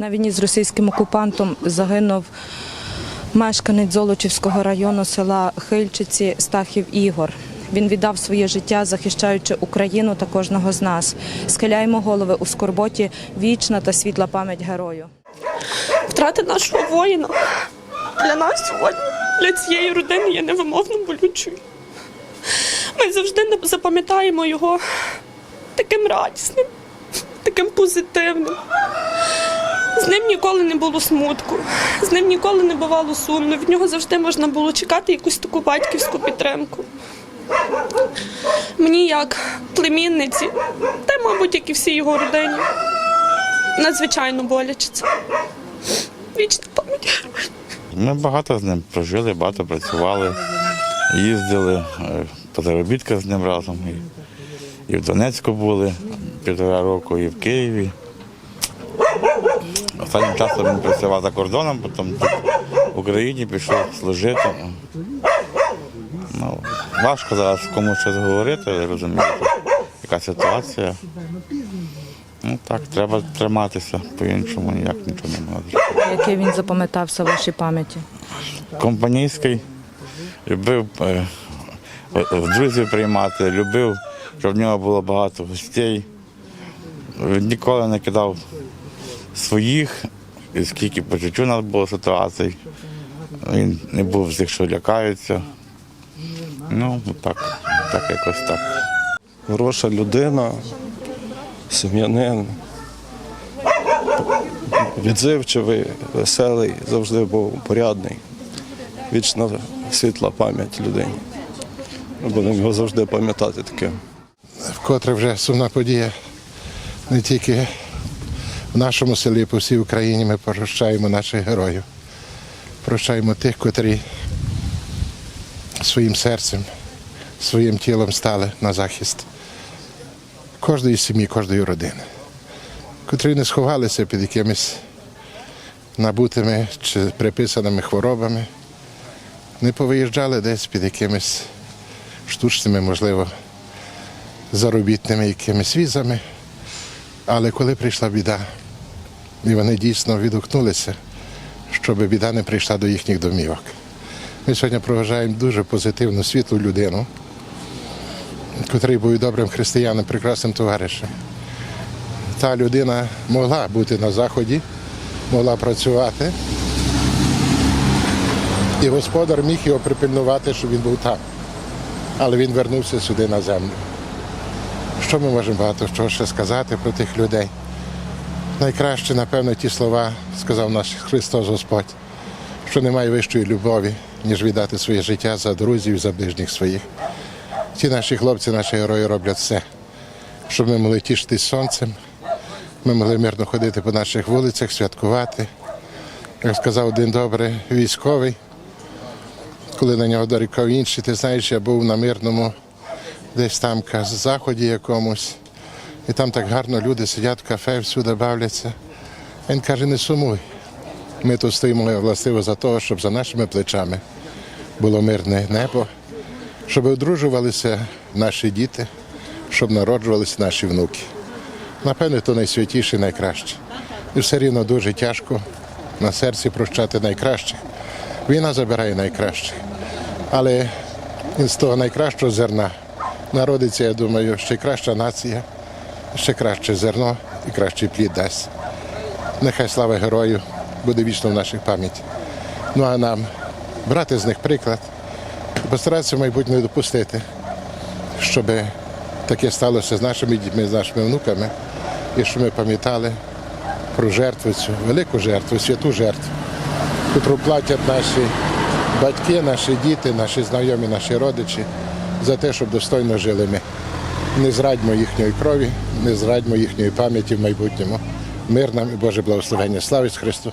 На війні з російським окупантом загинув мешканець Золочівського району села Хильчиці Стахів Ігор. Він віддав своє життя, захищаючи Україну та кожного з нас. Схиляємо голови у скорботі, вічна та світла пам'ять герою. Втрати нашого воїна для нас сьогодні, для цієї родини є невимовно болючою. Ми завжди запам'ятаємо його таким радісним, таким позитивним. З ним ніколи не було смутку, з ним ніколи не бувало сумно. Від нього завжди можна було чекати якусь таку батьківську підтримку. Мені як племінниці, та, мабуть, як і всій його родині, надзвичайно боляче це. Вічна пам'ять. Ми багато з ним прожили, багато працювали, їздили е, по заробітках з ним разом. І, і в Донецьку були півтора року, і в Києві. Останнім часом він працював за кордоном, потім тут в Україні пішов служити. Ну, важко зараз комусь щось говорити, я розумію, яка ситуація. Ну так, треба триматися, по-іншому ніяк нічого не можна. Який він запам'ятався в вашій пам'яті? компанійський, любив е, в друзів приймати, любив, щоб в нього було багато гостей. Ніколи не кидав своїх, скільки по життю нас було ситуацій. Він не був з тих, що лякаються. Ну, так, так якось так. хороша людина, сім'янин, відзивчивий, веселий, завжди був порядний. Вічна світла пам'ять людині. Ми будемо його завжди пам'ятати таким. вкотре вже сумна подія не тільки в нашому селі, по всій Україні ми прощаємо наших героїв. Прощаємо тих, котрі своїм серцем, своїм тілом стали на захист кожної сім'ї, кожної родини, котрі не сховалися під якимись набутими чи приписаними хворобами, не повиїжджали десь під якимись штучними, можливо, заробітними якимись візами. Але коли прийшла біда, і вони дійсно відгукнулися, щоб біда не прийшла до їхніх домівок. Ми сьогодні проважаємо дуже позитивну світлу людину, котрий був добрим християном, прекрасним товаришем. Та людина могла бути на заході, могла працювати, і господар міг його припильнувати, щоб він був там. Але він вернувся сюди на землю. Що ми можемо багато чого ще сказати про тих людей? Найкраще, напевно, ті слова сказав наш Христос Господь, що немає вищої любові, ніж віддати своє життя за друзів, за ближніх своїх. Ті наші хлопці, наші герої роблять все, щоб ми могли тішитись сонцем, ми могли мирно ходити по наших вулицях, святкувати. Як сказав один добрий військовий, коли на нього дорікав інший, ти знаєш, я був на мирному десь там каже, заході якомусь, і там так гарно люди сидять в кафе, всюди бавляться. Він каже, не сумуй. Ми тут стоїмо властиво за того, щоб за нашими плечами було мирне небо, щоб одружувалися наші діти, щоб народжувалися наші внуки. Напевне, то найсвятіше найкраще. І все рівно дуже тяжко на серці прощати найкраще. Війна забирає найкраще. Але з того найкращого зерна народиться, я думаю, ще краща нація, ще краще зерно і кращий плід дасть. Нехай слава герою буде вічно в нашій пам'яті. Ну а нам брати з них приклад постаратися в майбутньому не допустити, щоб таке сталося з нашими дітьми, з нашими внуками, і щоб ми пам'ятали про жертву цю, велику жертву, святу жертву, яку платять наші батьки, наші діти, наші знайомі, наші родичі за те, щоб достойно жили ми. Не зрадьмо їхньої крові, не зрадьмо їхньої пам'яті в майбутньому. Мир нам і Боже благословення. Слава Христу!